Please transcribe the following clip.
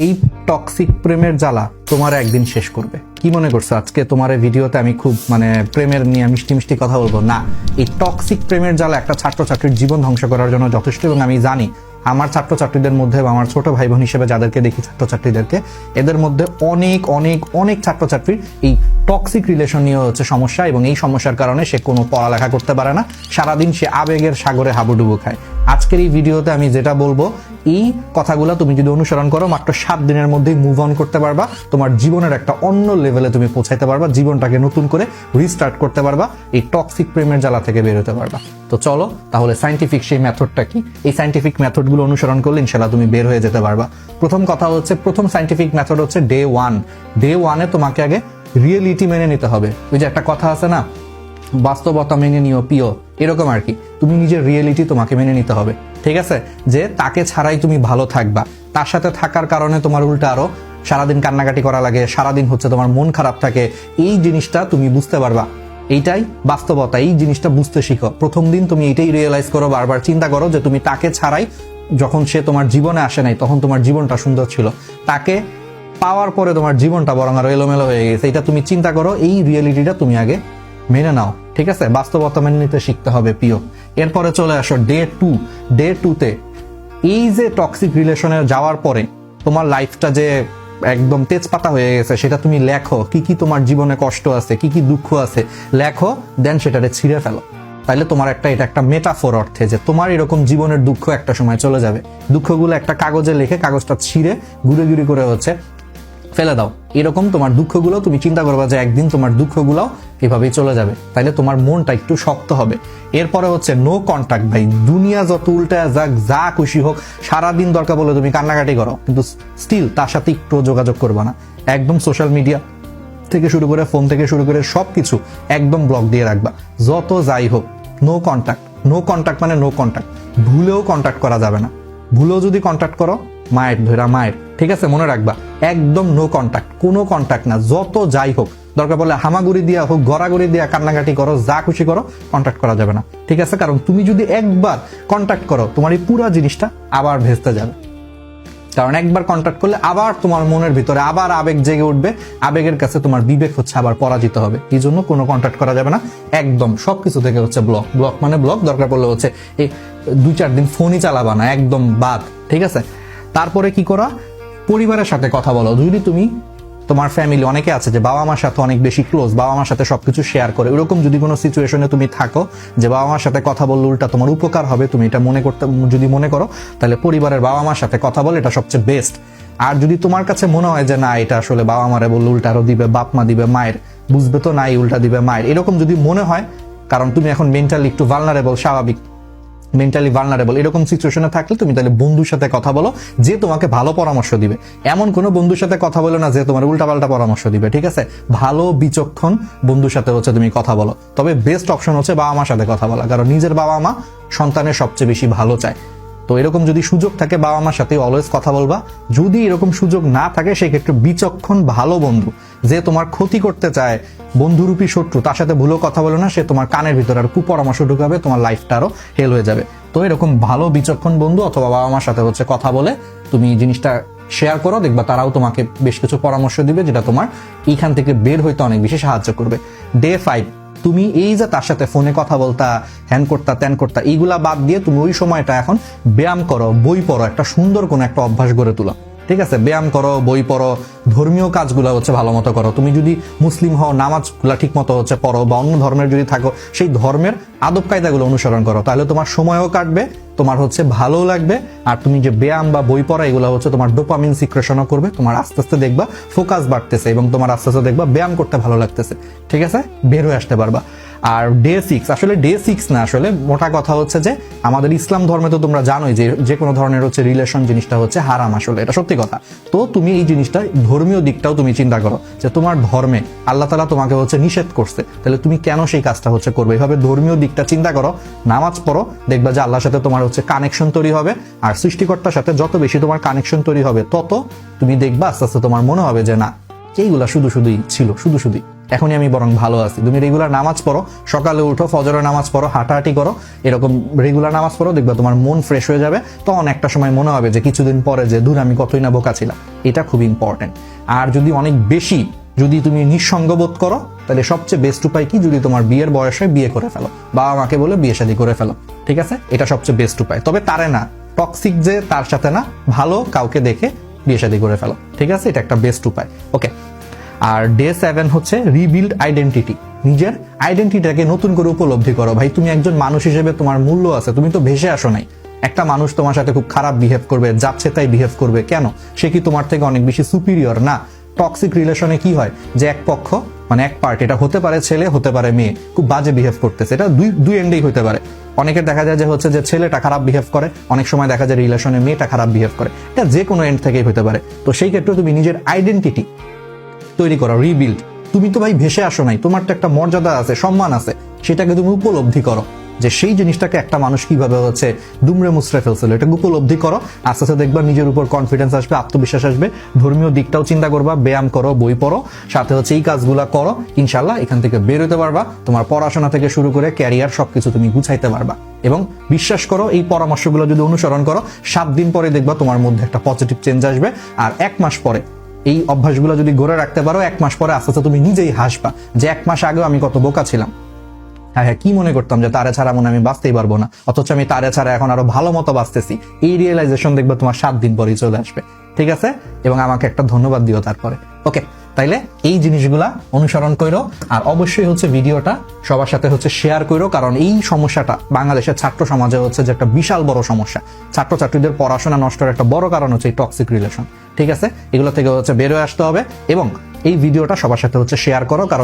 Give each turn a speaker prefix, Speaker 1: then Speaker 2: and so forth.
Speaker 1: এই টক্সিক প্রেমের জ্বালা তোমার একদিন শেষ করবে। কি মনে করছ? আজকে তোমার ভিডিওতে আমি খুব মানে প্রেমের নিয়ে মিষ্টি মিষ্টি কথা বলব। না, এই টক্সিক প্রেমের জ্বালা একটা ছাত্রছাত্রীর জীবন ধ্বংস করার জন্য যথেষ্ট এবং আমি জানি আমার ছাত্রছাত্রীদের মধ্যে বা আমার ছোট ভাই বোন হিসেবে যাদেরকে দেখি ছাত্রছাত্রীদেরকে, এদের মধ্যে অনেক অনেক অনেক ছাত্রছাত্রীর এই টক্সিক রিলেশন নিয়ে হচ্ছে সমস্যা এবং এই সমস্যার কারণে সে কোনো পড়ালেখা করতে পারে না। সারাদিন সে আবেগের সাগরে হাবুডুবু খায়। আজকের এই ভিডিওতে আমি যেটা বলব, এই কথাগুলো তুমি যদি অনুসরণ করো, মাত্র সাত দিনের মধ্যেই মুভ অন করতে পারবা। তোমার জীবনের একটা অন্য লেভেলে তুমি পৌঁছাইতে পারবা, জীবনটাকে নতুন করে রিস্টার্ট করতে পারবা, এই টক্সিক প্রেমের জ্বালা থেকে বের হতে পারবা। তো চলো, তাহলে সাইন্টিফিক সেই মেথডটা কি? এই সাইন্টিফিক মেথডগুলো অনুসরণ করলে ইনশাল্লাহ তুমি বের হয়ে যেতে পারবা। প্রথম কথা হচ্ছে, প্রথম সাইন্টিফিক মেথড হচ্ছে ডে ওয়ান ডে ওয়ানে তোমাকে আগে রিয়েলিটি মেনে নিতে হবে। ওই যে একটা কথা আছে না বাস্তবতা মেনে নিও, প্রিয়। এরকম আর কি। তুমি নিজের রিয়েলিটি তোমাকে মেনে নিতে হবে। ঠিক আছে? যে তাকে ছাড়াই তুমি ভালো থাকবা। তার সাথে থাকার কারণে তোমার উল্টা আরও সারাদিন কান্নাকাটি করা লাগে, সারাদিন হচ্ছে তোমার মন খারাপ থাকে। এই জিনিসটা তুমি বুঝতে পারবা। এইটাই বাস্তবতা। এই জিনিসটা বুঝতে শিখো। প্রথম দিন তুমি এটাই রিয়েলাইজ করো, বারবার চিন্তা করো যে তুমি তাকে ছাড়াই যখন সে তোমার জীবনে আসে নাই, তখন তোমার জীবনটা সুন্দর ছিল। তাকে পাওয়ার পরে তোমার জীবনটা বরং আরও এলোমেলো হয়ে গেছে। এটা তুমি চিন্তা করো, এই রিয়েলিটিটা তুমি আগে মেনে নাও, ঠিক আছে? বাস্তবতা মেনে নিতে শিখতে হবে, প্রিয়। এরপরে চলে আসো ডে টু ডে টুতে এই যে টক্সিক রিলেশনে যাওয়ার পরে তোমার লাইফটা যে একদম তেজপাতা হয়ে গেছে, সেটা তুমি লেখো, কি কি তোমার জীবনে কষ্ট আছে, কি কি দুঃখ আছে, লেখো দেন সেটারে ছিঁড়ে ফেলো। তাইলে তোমার একটা, এটা একটা মেটাফোর অর্থে যে তোমার এরকম জীবনের দুঃখ একটা সময় চলে যাবে। দুঃখগুলো একটা কাগজে লিখে কাগজটা ছিঁড়ে ঘুরে ঘুরে করে হচ্ছে ফেলে দাও। এরকম তোমার দুঃখগুলো তুমি চিন্তা করবা যে একদিন তোমার দুঃখগুলো এভাবেই চলে যাবে। তাইলে তোমার মনটা একটু শক্ত হবে। এরপরে হচ্ছে নো কন্ট্যাক্ট ভাই। দুনিয়া যত উল্টা যাক, যা খুশি হোক, সারাদিন দরকার বলে তুমি কান্নাকাটি করো। কিন্তু স্টিল তার সাথে একটু যোগাযোগ করবা না। একদম সোশ্যাল মিডিয়া থেকে শুরু করে ফোন থেকে শুরু করে সব কিছু একদম ব্লক দিয়ে রাখবা। যত যাই হোক নো কন্ট্যাক্ট নো কন্ট্যাক্ট মানে নো কন্ট্যাক্ট ভুলেও কন্ট্যাক্ট করা যাবে না। ভুলেও যদি কন্ট্যাক্ট করো মায়ের, ধরা মায়ের, ঠিক আছে? মনে রাখবা, একদম নো কন্ট্যাক্ট কোনো কন্ট্যাক্ট না, যত যাই হোক, দরকার পড়লে হামাগুড়ি দিয়া হোক, গড়াগড়ি দিয়া কান্নাকাটি করো, যা খুশি করো কন্ট্যাক্ট করা যাবে না, ঠিক আছে? কারণ তুমি যদি একবার কন্ট্যাক্ট করো, তোমার এই পুরো জিনিসটা আবার ভেস্তে যাবে। কারণ একবার কন্ট্যাক্ট করলে আবার তোমার মনের ভিতরে আবার আবেগ জেগে উঠবে, আবেগের কাছে তোমার বিবেক হচ্ছে আবার পরাজিত হবে। এই জন্য কোনো কন্ট্যাক্ট করা যাবে না, একদম, সবকিছু থেকে হচ্ছে ব্লক ব্লক মানে ব্লক দরকার পড়লে হচ্ছে এই দুই চার দিন ফোনই চালাবা না, একদম বাদ, ঠিক আছে? তারপরে কি করা? পরিবারের সাথে কথা বলো। যদি তুমি? তোমার ফ্যামিলি অনেকে আছে যে বাবা মার সাথে অনেক বেশি ক্লোজ বাবা মার সাথে সবকিছু শেয়ার করে। এরকম যদি কোনো সিচুয়েশনে তুমি থাকো যে বাবা মার সাথে কথা বললে উল্টা তোমার উপকার হবে, তুমি এটা মনে করতে, যদি মনে করো, তাহলে পরিবারের বাবা মার সাথে কথা বলে এটা সবচেয়ে বেস্ট আর যদি তোমার কাছে মনে হয় যে না, এটা আসলে বাবা মারে বললে উল্টা আরও দিবে বাপ মা দিবে মায়ের, বুঝবে তো নাই, উল্টা দিবে মায়ের। এরকম যদি মনে হয়, কারণ তুমি এখন মেন্টালি একটু ভালনারেবল স্বাভাবিক মেন্টালি ভালনারেবল এরকম সিচুয়েশনে থাকলে তুমি তাহলে বন্ধুর সাথে কথা বলো, যে তোমাকে ভালো পরামর্শ দিবে। এমন কোনো বন্ধুর সাথে কথা বলো না যে তোমার উল্টাপাল্টা পরামর্শ দিবে, ঠিক আছে? ভালো বিচক্ষণ বন্ধুর সাথে হচ্ছে তুমি কথা বলো। তবে বেস্ট অপশন হচ্ছে বাবা মার সাথে কথা বলা, কারণ নিজের বাবা মা সন্তানের সবচেয়ে বেশি ভালো চায়। তো এরকম যদি সুযোগ থাকে, বাবা মার সাথে অলওয়েজ কথা বলবা। যদি এরকম সুযোগ না থাকে সেই ক্ষেত্রে বিচক্ষণ ভালো বন্ধু। যে তোমার ক্ষতি করতে চায়, বন্ধুরূপী শত্রু, তার সাথে ভুলেও কথা বলো না, সে তোমার কানের ভিতরে আর কুপরামর্শ ঢুকাবে, তোমার লাইফটা আরও হেল হয়ে যাবে। তো এরকম ভালো বিচক্ষণ বন্ধু অথবা বাবা মার সাথে হচ্ছে কথা বলে, তুমি জিনিসটা শেয়ার করো, দেখবা তারাও তোমাকে বেশ কিছু পরামর্শ দিবে, যেটা তোমার এইখান থেকে বের হইতে অনেক বেশি সাহায্য করবে। ডে ফাইভ তুমি এই যে তার সাথে ফোনে কথা বলতা, হ্যান করতা, ত্যান করতা, এইগুলা বাদ দিয়ে তুমি ওই সময়টা এখন ব্যায়াম করো, বই পড়ো, একটা সুন্দর কোনো একটা অভ্যাস গড়ে তোলা। ঠিক আছে? ব্যায়াম করো, বই পড়ো, ধর্মীয় কাজগুলো হচ্ছে ভালো মতো করো। তুমি যদি মুসলিম হও, নামাজগুলা ঠিক মতো হচ্ছে পড়ো বা অন্য ধর্মের যদি থাকো, সেই ধর্মের আদব কায়দাগুলো অনুসরণ করো। তাহলে তোমার সময়ও কাটবে, তোমার হচ্ছে ভালো লাগবে, আর তুমি যে ব্যায়াম বা বই পড়া, এগুলো হচ্ছে তোমার ডোপামিন সিক্রেশনও করবে, তোমার আস্তে আস্তে দেখবা ফোকাস বাড়তেছে এবং তোমার আস্তে আস্তে দেখবা ব্যায়াম করতে ভালো লাগতেছে। ঠিক আছে? বের হয়ে আসতে পারবা। আর ডে সিক্স আসলে ডে সিক্স না, আসলে মোটা কথা হচ্ছে যে আমাদের ইসলাম ধর্মে তো তোমরা জানোই যে যে কোনো ধরনের হচ্ছে রিলেশন জিনিসটা হচ্ছে হারাম আসলে, এটা সত্যি কথা। তো তুমি এই জিনিসটা ধর্মীয় দিকটাও তুমি চিন্তা করো যে তোমার ধর্মে আল্লাহ তালা তোমাকে হচ্ছে নিষেধ করছে, তাহলে তুমি কেন সেই কাজটা হচ্ছে করবে? এইভাবে ধর্মীয় দিকটা চিন্তা করো, নামাজ পড়ো, দেখবা যে আল্লাহর সাথে তোমার হচ্ছে কানেকশন তৈরি হবে, আর সৃষ্টিকর্তার সাথে যত বেশি তোমার কানেকশন তৈরি হবে, তত তুমি দেখবা আস্তে আস্তে তোমার মনে হবে যে না, এইগুলা শুধু শুধুই ছিল, শুধু শুধুই। এখনই আমি বরং ভালো আছি। তুমি রেগুলার নামাজ পড়ো, সকালে উঠো ফজরের নামাজ পড়ো, হাঁটাহাঁটি করো, এরকম রেগুলার নামাজ পড়ো, দেখবে তোমার মন ফ্রেশ হয়ে যাবে। তখন একটা সময় মনে হবে যে কিছুদিন পরে যে দূর আমি কতই না বোকা ছিলাম। এটা খুব ইম্পর্টেন্ট আর যদি অনেক বেশি, যদি তুমি নিঃসঙ্গ বোধ করো, তাহলে সবচেয়ে বেস্ট উপায় কি? যদি তোমার বিয়ের বয়স বিয়ে করে ফেলো। বাবা মাকে বলে বিয়ে শাদী করে ফেলো। ঠিক আছে? এটা সবচেয়ে বেস্ট উপায়। তবে তারে না টক্সিক যে, তার সাথে না, ভালো কাউকে দেখে বিয়ে শাদী করে ফেলো। ঠিক আছে? এটা একটা বেস্ট উপায়। ওকে আর ডে সেভেন হচ্ছে রিবিল্ড আইডেন্টিটি নিজের আইডেন্টিটাকে নতুন করে উপলব্ধি করো। ভাই, তুমি একজন মানুষ হিসেবে তোমার মূল্য আছে, তুমি তো ভেসে আসো নাই। একটা মানুষ তোমার সাথে খুব খারাপ বিহেভ করবে, যাচ্ছে তাই বিহেভ করবে। কেন? সে কি তোমার থেকে অনেক বেশি সুপিরিয়র না। টক্সিক রিলেশনে কি হয়? যে এক পক্ষ মানে এক পার্ট এটা হতে পারে ছেলে, হতে পারে মেয়ে, খুব বাজে বিহেভ করতেছে। এটা দুই দুই এন্ডেই হতে পারে। অনেকের দেখা যায় যে হচ্ছে যে ছেলেটা খারাপ বিহেভ করে, অনেক সময় দেখা যায় রিলেশনে মেয়েটা খারাপ বিহেভ করে। এটা যে কোনো এন্ড থেকেই হতে পারে। তো সেই ক্ষেত্রে তুমি নিজের আইডেন্টিটি তৈরি করো রিবিল্ড তুমি তো ভাই ভেসে আসো নাই, তোমার তো একটা মর্যাদা আছে, সম্মান আছে, সেটাকে তুমি উপলব্ধি করো। যে সেই জিনিসটাকে একটা মানুষ কীভাবে হচ্ছে দুমড়ে মুচড়ে ফেলছিল, এটাকে উপলব্ধি করো, আস্তে আস্তে দেখবা নিজের উপর কনফিডেন্স আসবে, আত্মবিশ্বাস আসবে, ধর্মীয় দিকটাও চিন্তা করবা, ব্যায়াম করো, বই পড়ো, সাথে হচ্ছে এই কাজগুলা করো ইনশাল্লাহ এখান থেকে বেরোতে পারবা, তোমার পড়াশোনা থেকে শুরু করে ক্যারিয়ার সবকিছু তুমি গুছাইতে পারবা। এবং বিশ্বাস করো, এই পরামর্শগুলো যদি অনুসরণ করো, সাত দিন পরে দেখবা তোমার মধ্যে একটা পজিটিভ চেঞ্জ আসবে, আর এক মাস পরে এই অভ্যাসগুলো যদি গড়ে রাখতে পারো, এক মাস পরে আস্তে আস্তে তুমি নিজেই হাসবা। যে এক মাস আগেও আমি কত বোকা ছিলাম। হ্যাঁ হ্যাঁ কি মনে করতাম যে তারে ছাড়া মনে আমি বাঁচতেই পারব না? অথচ আমি তারে ছাড়া এখন আরও ভালো মতো বাঁচতেছি। এই রিয়েলাইজেশন দেখবে তোমার সাত দিন পরেই চলে আসবে। ঠিক আছে? এবং আমাকে একটা ধন্যবাদ দিও তারপরে। ওকে তাইলে এই জিনিসগুলা অনুসরণ করো আর অবশ্যই হচ্ছে ভিডিওটা সবার সাথে হচ্ছে শেয়ার করো কারণ এই সমস্যাটা বাংলাদেশের ছাত্র সমাজে হচ্ছে যে একটা বিশাল বড় সমস্যা। ছাত্র ছাত্রীদের পড়াশোনা নষ্টের একটা বড় কারণ হচ্ছে এই টক্সিক রিলেশন ঠিক আছে? এগুলো থেকে হচ্ছে বেরোয় আসতে হবে, এবং এই ভিডিওটা সবার সাথে হচ্ছে শেয়ার করো, কারণ